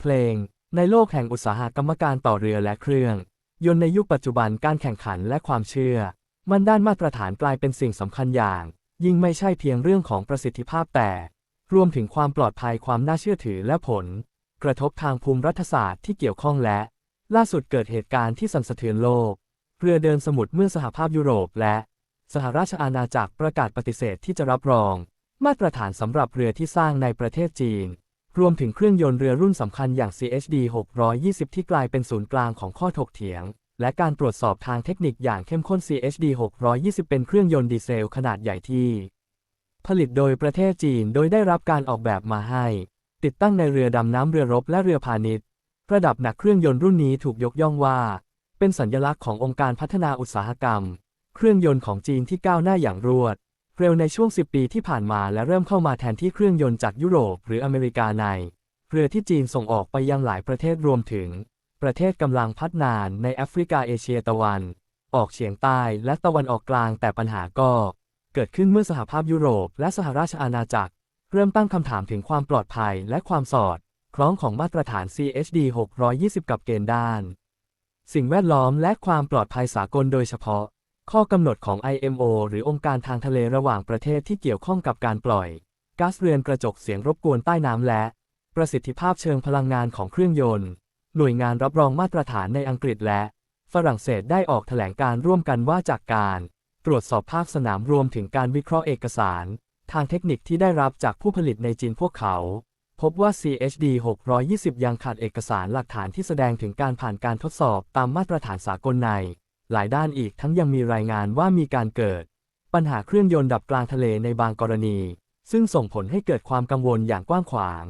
เพลง ในโลกแห่งอุตสาหกรรมการต่อเรือและเครื่อง ยนต์ในยุคปัจจุบันการแข่งขันและความเชื่อ มันด้านมาตรฐานกลายเป็นสิ่งสำคัญอย่าง ยิ่งไม่ใช่เพียงเรื่องของประสิทธิภาพแต่ รวมถึงความปลอดภัยความน่าเชื่อถือและผล กระทบทางภูมิรัฐศาสตร์ที่เกี่ยวข้องและ ล่าสุดเกิดเหตุการณ์ที่สั่นสะเทือนโลก เรือเดินสมุทรเมื่อสหภาพยุโรปและ สหราชอาณาจักรประกาศปฏิเสธที่จะรับรอง มาตรฐานสำหรับเรือที่สร้างในประเทศจีน รวมถึงเครื่องยนต์เรือรุ่นสำคัญอย่าง CHD 620 ที่กลายเป็นศูนย์กลางของข้อถกเถียง และการตรวจสอบทางเทคนิคอย่างเข้มข้น CHD 620 เป็นเครื่องยนต์ดีเซลขนาดใหญ่ที่ ผลิตโดยประเทศจีนโดยได้รับการออกแบบมาให้ ติดตั้งในเรือดำน้ำเรือรบและเรือพาณิชย์ ระดับหนักเครื่องยนต์รุ่นนี้ถูกยกย่องว่า เป็นสัญลักษณ์ขององค์การพัฒนาอุตสาหกรรม เครื่องยนต์ของจีนที่ก้าวหน้าอย่างรวด เร็วในช่วง 10 ปีที่ผ่านมาและเริ่มเข้ามาแทนที่เครื่องยนต์จากยุโรปหรืออเมริกาใน เรือที่จีนส่งออกไปยังหลายประเทศรวมถึง ประเทศกำลังพัฒนาในแอฟริกาเอเชียตะวัน ออกเฉียงใต้และตะวันออกกลางแต่ปัญหาก็ เกิดขึ้นเมื่อสหภาพยุโรป และสหราชอาณาจักร เริ่มตั้งคำถามถึงความปลอดภัยและความสอด คล้องของมาตรฐาน CHD 620 กับเกณฑ์ด้าน สิ่งแวดล้อมและความปลอดภัยสากลโดยเฉพาะ ข้อกำหนดของ IMO หรือองค์การทางทะเลระหว่างประเทศที่เกี่ยวข้องกับการปล่อยก๊าซเรือนกระจกเสียงรบกวนใต้น้ำและ ประสิทธิภาพเชิงพลังงานของเครื่องยนต์ หน่วยงานรับรองมาตรฐานในอังกฤษและ ฝรั่งเศสได้ออกแถลงการร่วมกันว่าจากการ ตรวจสอบภาคสนามรวมถึงการวิเคราะห์เอกสาร ทางเทคนิคที่ได้รับจากผู้ผลิตในจีนพวกเขา พบว่า CHD 620 ยังขาดเอกสารหลักฐานที่แสดงถึงการผ่านการทดสอบตามมาตรฐานสากลใน หลายด้านอีกทั้งยังมีรายงานว่ามีการเกิด ปัญหาเครื่องยนต์ดับกลางทะเลในบางกรณี ซึ่งส่งผลให้เกิดความกังวลอย่างกว้างขวาง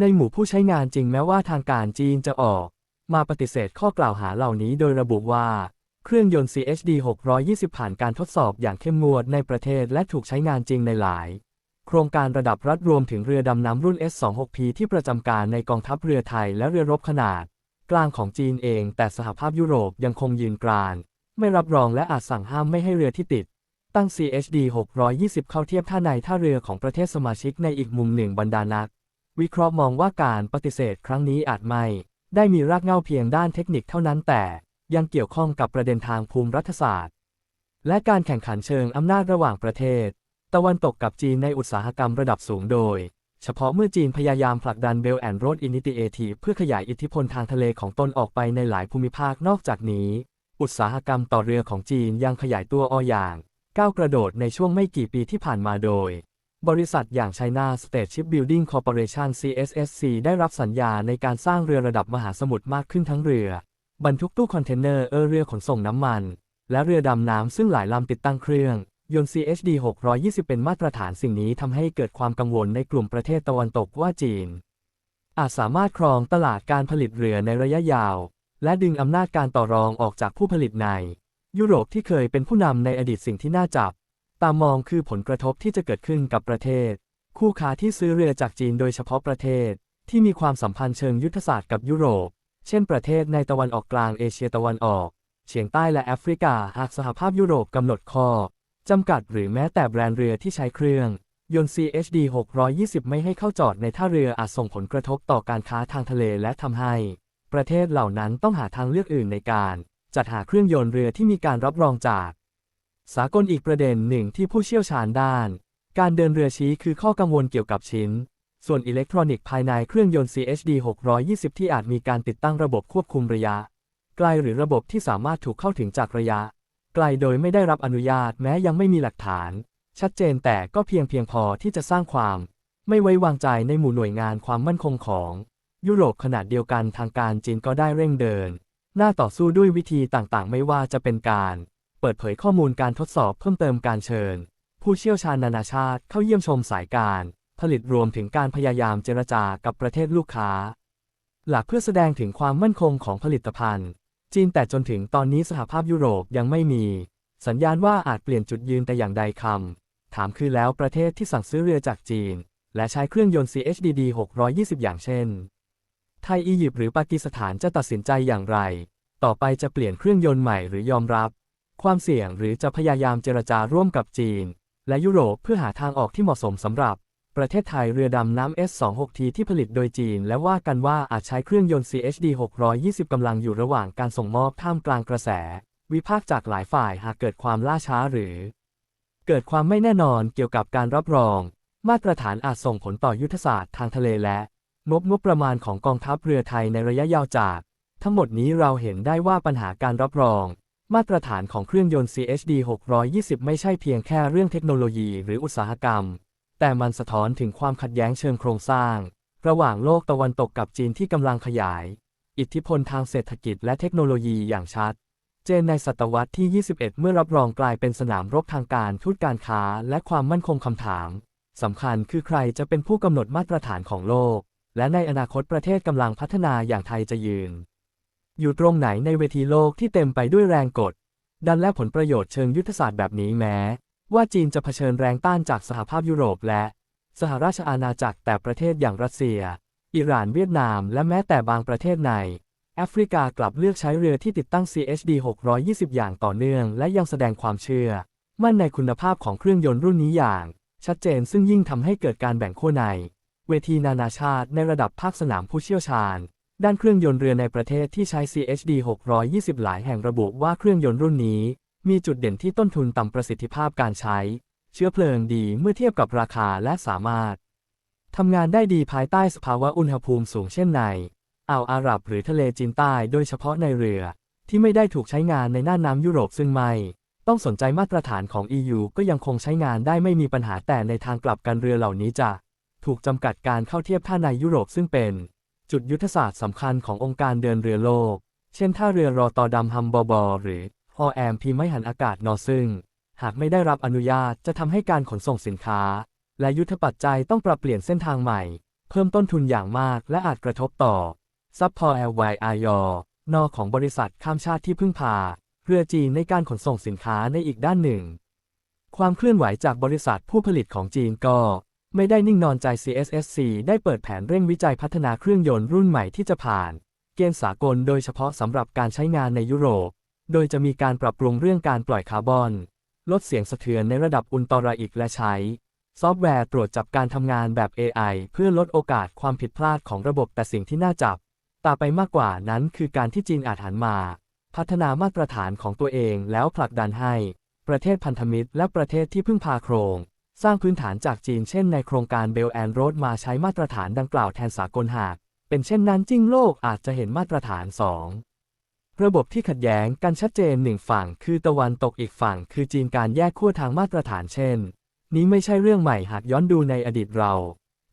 ในหมู่ผู้ใช้งานจริงแม้ว่าทางการจีนจะออก มาปฏิเสธข้อกล่าวหาเหล่านี้โดยระบุว่าเครื่องยนต์ CHD 620 ผ่านการทดสอบอย่างเข้มงวดในประเทศและถูกใช้งานจริงในหลาย โครงการระดับรัฐรวมถึงเรือดำน้ำรุ่น S26P ที่ประจำการในกองทัพเรือไทยและเรือรบขนาด กลางของจีนเอง แต่สหภาพยุโรปยังคงยืนกราน ไม่รับรองและอาจสั่งห้ามไม่ให้เรือที่ติด ตั้ง CHD 620 เข้าเทียบท่าในท่าเรือของประเทศสมาชิกในอีกมุมหนึ่งบรรดานัก วิเคราะห์มองว่าการปฏิเสธครั้งนี้อาจไม่ ได้มีรากเหง้าเพียงด้านเทคนิคเท่านั้นแต่ยังเกี่ยวข้องกับประเด็นทางภูมิรัฐศาสตร์ และการแข่งขันเชิงอำนาจระหว่างประเทศ ตะวันตกกับจีนในอุตสาหกรรมระดับสูงโดย เฉพาะเมื่อจีนพยายามผลักดัน Belt and Road Initiative เพื่อขยายอิทธิพลทางทะเลของตนออกไปในหลายภูมิภาคนอกจากนี้ อุตสาหกรรมต่อเรือของจีนยังขยายตัวออย่างก้าวกระโดดในช่วงไม่กี่ปีที่ผ่านมาโดย บริษัทอย่าง China State Shipbuilding Corporation CSSC ได้รับสัญญาในการสร้างเรือระดับมหาสมุทรมากขึ้นทั้งเรือบรรทุกตู้คอนเทนเนอร์เออเรือขนส่งน้ำมัน และเรือดำน้ำซึ่งหลายลำติดตั้งเครื่อง ยนต์ CHD 620 เป็นมาตรฐานสิ่งนี้ทำให้เกิดความกังวลในกลุ่มประเทศตะวันตกว่าจีน อาจสามารถครองตลาดการผลิตเรือในระยะยาว และดึงอำนาจการต่อรองออกจากผู้ผลิตใน ยุโรปที่เคยเป็นผู้นำในอดีตสิ่งที่น่าจับ ตามมองคือผลกระทบที่จะเกิดขึ้นกับประเทศ คู่ค้าที่ซื้อเรือจากจีนโดยเฉพาะประเทศ ที่มีความสัมพันธ์เชิงยุทธศาสตร์กับยุโรป เช่น ประเทศในตะวันออกกลางเอเชียตะวันออก เฉียงใต้และแอฟริกาหากสหภาพยุโรปกำหนดข้อ จำกัดหรือแม้แต่แบรนด์เรือที่ใช้เครื่อง ยนต์ CHD 620 ไม่ให้เข้าจอดในท่าเรืออาจส่งผลกระทบต่อการค้าทางทะเลและทำให้ ประเทศเหล่านั้นต้องหาทางเลือกอื่นในการ จัดหาเครื่องยนต์เรือที่มีการรับรองจาก สากลอีกประเด็นหนึ่งที่ผู้เชี่ยวชาญด้าน การเดินเรือชี้คือข้อกังวลเกี่ยวกับชิ้น ส่วนอิเล็กทรอนิกส์ภายในเครื่องยนต์ CHD 620 ที่อาจมีการติดตั้งระบบควบคุมระยะ ไกลหรือระบบที่สามารถถูกเข้าถึงจากระยะ ไกลโดยไม่ได้รับอนุญาตแม้ยังไม่มีหลักฐาน ชัดเจนแต่ก็เพียงเพียงพอที่จะสร้างความ ไม่ไว้วางใจในหมู่หน่วยงานความมั่นคงของ ยุโรปขนาดเดียวกันทางการจีนก็ได้เร่งเดิน หน้าต่อสู้ด้วยวิธีต่างๆ ไม่ว่าจะเป็นการ เปิดเผยข้อมูลการทดสอบเพิ่มเติมการเชิญ ผู้เชี่ยวชาญนานาชาติเข้าเยี่ยมชมสายการ ผลิตรวมถึงการพยายามเจรจากับประเทศลูกค้า หลักเพื่อแสดงถึงความมั่นคงของผลิตภัณฑ์ จีนแต่จนถึงตอนนี้สหภาพยุโรปยังไม่มี สัญญาณว่าอาจเปลี่ยนจุดยืนแต่อย่างใดคำถามคือแล้วประเทศที่สั่งซื้อเรือจากจีน และใช้เครื่องยนต์ CHDD 620 อย่างเช่น ไทยอียิปต์หรือปากีสถานจะตัดสินใจอย่างไร ต่อไปจะเปลี่ยนเครื่องยนต์ใหม่หรือยอมรับ ความเสี่ยงหรือจะพยายามเจรจาร่วมกับจีน และยุโรปเพื่อหาทางออกที่เหมาะสมสำหรับ ประเทศไทยเรือดำน้ำ S26T ที่ผลิตโดยจีน และว่ากันว่าอาจใช้เครื่องยนต์ CHD 620 กำลังอยู่ระหว่างการส่งมอบท่ามกลางกระแส วิพากษ์จากหลายฝ่ายหากเกิดความล่าช้าหรือ เกิดความไม่แน่นอนเกี่ยวกับการรับรอง มาตรฐานอาจส่งผลต่อยุทธศาสตร์ทางทะเลและงบงบประมาณของกองทัพเรือไทยในระยะยาวจาก ทั้งหมดนี้เราเห็นได้ว่าปัญหาการรับรอง มาตรฐานของเครื่องยนต์ CHD 620 ไม่ใช่เพียงแค่เรื่องเทคโนโลยีหรืออุตสาหกรรม แต่มันสะท้อนถึงความขัดแย้งเชิงโครงสร้าง ระหว่างโลกตะวันตกกับจีนที่กำลังขยาย อิทธิพลทางเศรษฐกิจและเทคโนโลยีอย่างชัด เจนในศตวรรษที่ 21 เมื่อรับรองกลายเป็นสนามรบทางการทูตการค้าและความมั่นคงคำถามสำคัญคือใครจะเป็นผู้กำหนดมาตรฐานของโลก และในอนาคตประเทศกำลังพัฒนาอย่างไทยจะยืน อยู่ตรงไหนในเวทีโลกที่เต็มไปด้วยแรงกด ดันและผลประโยชน์เชิงยุทธศาสตร์แบบนี้แม้ ว่าจีนจะเผชิญแรงต้านจากสหภาพยุโรปและ สหราชอาณาจักรแต่ประเทศอย่างรัสเซีย อิหร่านเวียดนาม และแม้แต่บางประเทศใน แอฟริกากลับเลือกใช้เรือที่ติดตั้ง CHD 620 อย่างต่อเนื่อง และยังแสดงความเชื่อ มั่นในคุณภาพของเครื่องยนต์รุ่นนี้อย่าง ชัดเจนซึ่งยิ่งทำให้เกิดการแบ่งขั้วใน เวทีนานาชาติในระดับภาคสนามผู้เชี่ยวชาญ ด้านเครื่องยนต์เรือในประเทศที่ใช้ CHD 620 หลายแห่งระบุว่าเครื่องยนต์รุ่นนี้ มีจุดเด่นที่ต้นทุนต่ำประสิทธิภาพการใช้ เชื้อเพลิงดีเมื่อเทียบกับราคาและสามารถทำงานได้ดีภายใต้สภาวะอุณหภูมิสูงเช่นในอ่าวอาหรับหรือทะเลจีนใต้โดยเฉพาะในเรือ ที่ไม่ได้ถูกใช้งานในน่านน้ำยุโรปซึ่งไม่ ต้องสนใจมาตรฐานของ EU ก็ยังคงใช้งานได้ไม่มีปัญหาแต่ในทางกลับกันเรือเหล่านี้จะถูกจำกัดการเข้าเทียบท่าในยุโรปซึ่งเป็น จุดยุทธศาสตร์สำคัญขององค์การเดินเรือโลก เช่นท่าเรือรอตอดัมฮัมบอบอหรือ อแอมพีไม่หันอากาศนอซึ่ง หากไม่ได้รับอนุญาตจะทำให้การขนส่งสินค้า และยุทธปัจจัยต้องปรับเปลี่ยนเส้นทางใหม่ เพิ่มต้นทุนอย่างมากและอาจกระทบต่อซับพอแอลไวอายอนอของบริษัทข้ามชาติที่พึ่งพาเรือจีนในการขนส่งสินค้าในอีกด้านหนึ่ง ความเคลื่อนไหวจากบริษัทผู้ผลิตของจีนก็ ไม่ได้นิ่งนอนใจ CSSC ได้เปิดแผนเร่งวิจัยพัฒนาเครื่องยนต์รุ่นใหม่ที่จะผ่าน เกณฑ์สากลโดยเฉพาะสำหรับการใช้งานในยุโรป โดยจะมีการปรับปรุงเรื่องการปล่อยคาร์บอน ลดเสียงสะเทือนในระดับอุลตราอิกและใช้ ซอฟต์แวร์ตรวจจับการทำงานแบบ AI เพื่อลดโอกาสความผิดพลาดของระบบแต่สิ่งที่น่าจับตาไปมากกว่านั้นคือการที่จีนอาจหันมา พัฒนามาตรฐานของตัวเองแล้วผลักดันให้ ประเทศพันธมิตรและประเทศที่พึ่งพาโครง สร้างพื้นฐานจากจีนเช่นในโครงการเบลแอนโรดมาใช้มาตรฐานดังกล่าวแทนสากลหาก เป็นเช่นนั้นจริงโลกอาจจะเห็นมาตรฐาน 2 ระบบที่ขัดแย้งกันชัดเจนหนึ่งฝั่งคือตะวันตกอีกฝั่ง คือจีนการแยกขั้วทางมาตรฐานเช่น นี้ไม่ใช่เรื่องใหม่หากย้อนดูในอดีตเรา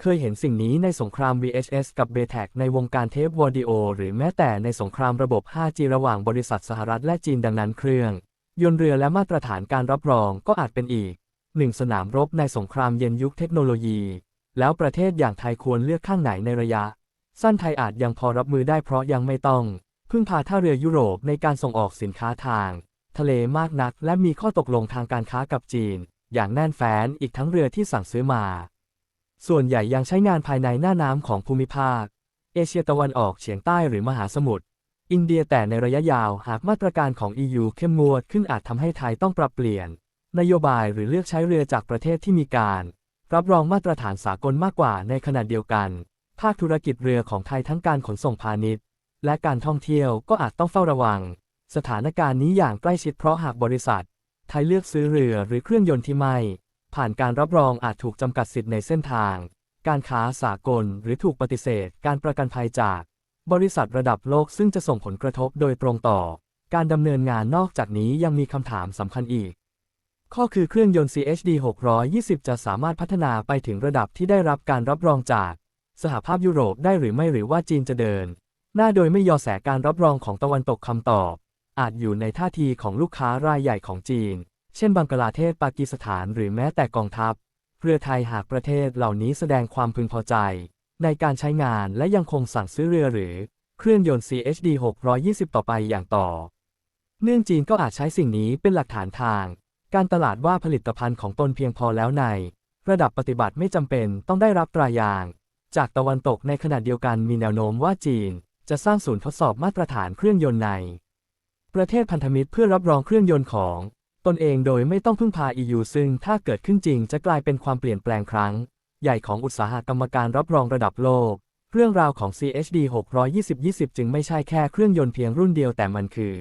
เคยเห็นสิ่งนี้ในสงคราม VHS กับ b t e c ในวงการเทปวอดิโอ หรือแม้แต่ในสงครามระบบ 5G ระหว่างบริษัทสหรัฐและจีนดังนั้นเครื่อง ยนต์เรือและมาตรฐานการรับรองก็อาจเป็นอีกหนึ่งสนามรบในสงครามเย็นยุคเทคโนโลยี แล้วประเทศอย่างไทยควรเลือกข้างไหนในระยะ สั้นไทยอาจยังพอรับมือได้เพราะยังไม่ต้อง พึ่งพาท่าเรือยุโรปในการส่งออกสินค้าทาง ทะเลมากนัก และมีข้อตกลงทางการค้ากับจีน อย่างแน่นแฟ้นอีกทั้งเรือที่สั่งซื้อมา ส่วนใหญ่ยังใช้งานภายในหน้าน้ำของภูมิภาค เอเชียตะวันออกเฉียงใต้หรือมหาสมุทรอินเดียแต่ในระยะยาวหากมาตรการของ EU เข้มงวดขึ้นอาจทำให้ไทยต้องปรับเปลี่ยน นโยบายหรือเลือกใช้เรือจากประเทศที่มีการ รับรองมาตรฐานสากลมากกว่าในขณะเดียวกัน ภาคธุรกิจเรือของไทยทั้งการขนส่งพาณิชย์ และการท่องเที่ยวก็อาจต้องเฝ้าระวัง สถานการณ์นี้อย่างใกล้ชิดเพราะหากบริษัท ไทยเลือกซื้อเรือหรือเครื่องยนต์ที่ไม่ ผ่านการรับรองอาจถูกจำกัดสิทธิ์ในเส้นทาง การค้าสากลหรือถูกปฏิเสธ การประกันภัยจาก บริษัทระดับโลกซึ่งจะส่งผลกระทบโดยตรงต่อ การดำเนินงานนอกจากนี้ยังมีคำถามสำคัญอีก ข้อคือเครื่องยนต์ CHD 620 จะสามารถพัฒนาไปถึงระดับที่ได้รับการรับรองจาก สหภาพยุโรปได้หรือไม่หรือว่าจีนจะเดิน หน้าโดยไม่ยอแสการรับรองของตะวันตกคำตอบ อาจอยู่ในท่าทีของลูกค้ารายใหญ่ของจีน เช่นบังกลาเทศปากีสถานหรือแม้แต่กองทัพเรือไทยหากประเทศเหล่านี้แสดงความพึงพอใจ ในการใช้งานและยังคงสั่งซื้อเรือหรือเครื่องยนต์ CHD 620 ต่อไปอย่างต่อ เนื่องจีนก็อาจใช้สิ่งนี้เป็นหลักฐานทาง การตลาดว่าผลิตภัณฑ์ของตนเพียงพอแล้วใน ระดับปฏิบัติไม่จำเป็นต้องได้รับตรายาง จากตะวันตกในขณะเดียวกันมีแนวโน้มว่าจีน จะสร้างศูนย์ทดสอบมาตรฐานเครื่องยนต์ใน ประเทศพันธมิตรเพื่อรับรองเครื่องยนต์ของ ตนเองโดยไม่ต้องพึ่งพา EU ซึ่งถ้าเกิดขึ้นจริงจะกลายเป็นความเปลี่ยนแปลงครั้ง ใหญ่ของอุตสาหกรรมการรับรองระดับโลก เรื่องราวของ CHD 62020 จึงไม่ใช่แค่เครื่องยนต์เพียงรุ่นเดียวแต่มันคือ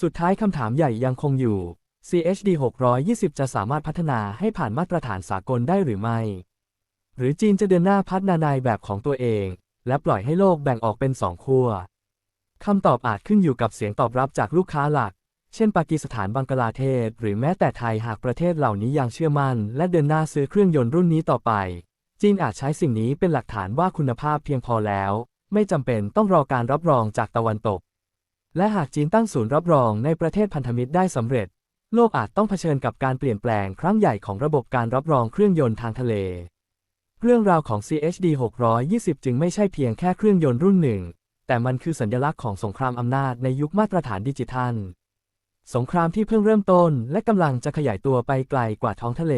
สุดท้ายคำถามใหญ่ยังคงอยู่ CHD 620 จะสามารถพัฒนาให้ผ่านมาตรฐานสากลได้หรือไม่ หรือจีนจะเดินหน้าพัฒนาในแบบของตัวเอง และปล่อยให้โลกแบ่งออกเป็นสองขั้วคำตอบอาจขึ้นอยู่กับเสียงตอบรับจากลูกค้าหลัก เช่นปากีสถานบังกลาเทศ หรือแม้แต่ไทยหากประเทศเหล่านี้ยังเชื่อมั่น และเดินหน้าซื้อเครื่องยนต์รุ่นนี้ต่อไป จีนอาจใช้สิ่งนี้เป็นหลักฐานว่าคุณภาพเพียงพอแล้ว ไม่จำเป็นต้องรอการรับรองจากตะวันตก และหากจีนตั้งศูนย์รับรองในประเทศพันธมิตรได้สำเร็จ โลกอาจต้องเผชิญกับการเปลี่ยนแปลงครั้งใหญ่ของระบบการรับรองเครื่องยนต์ทางทะเล เรื่องราวของ CHD 620 จึงไม่ใช่เพียงแค่เครื่องยนต์รุ่นหนึ่ง แต่มันคือสัญลักษณ์ของสงครามอำนาจในยุคมาตรฐานดิจิทัล สงครามที่เพิ่งเริ่มต้นและกำลังจะขยายตัวไปไกลกว่าท้องทะเล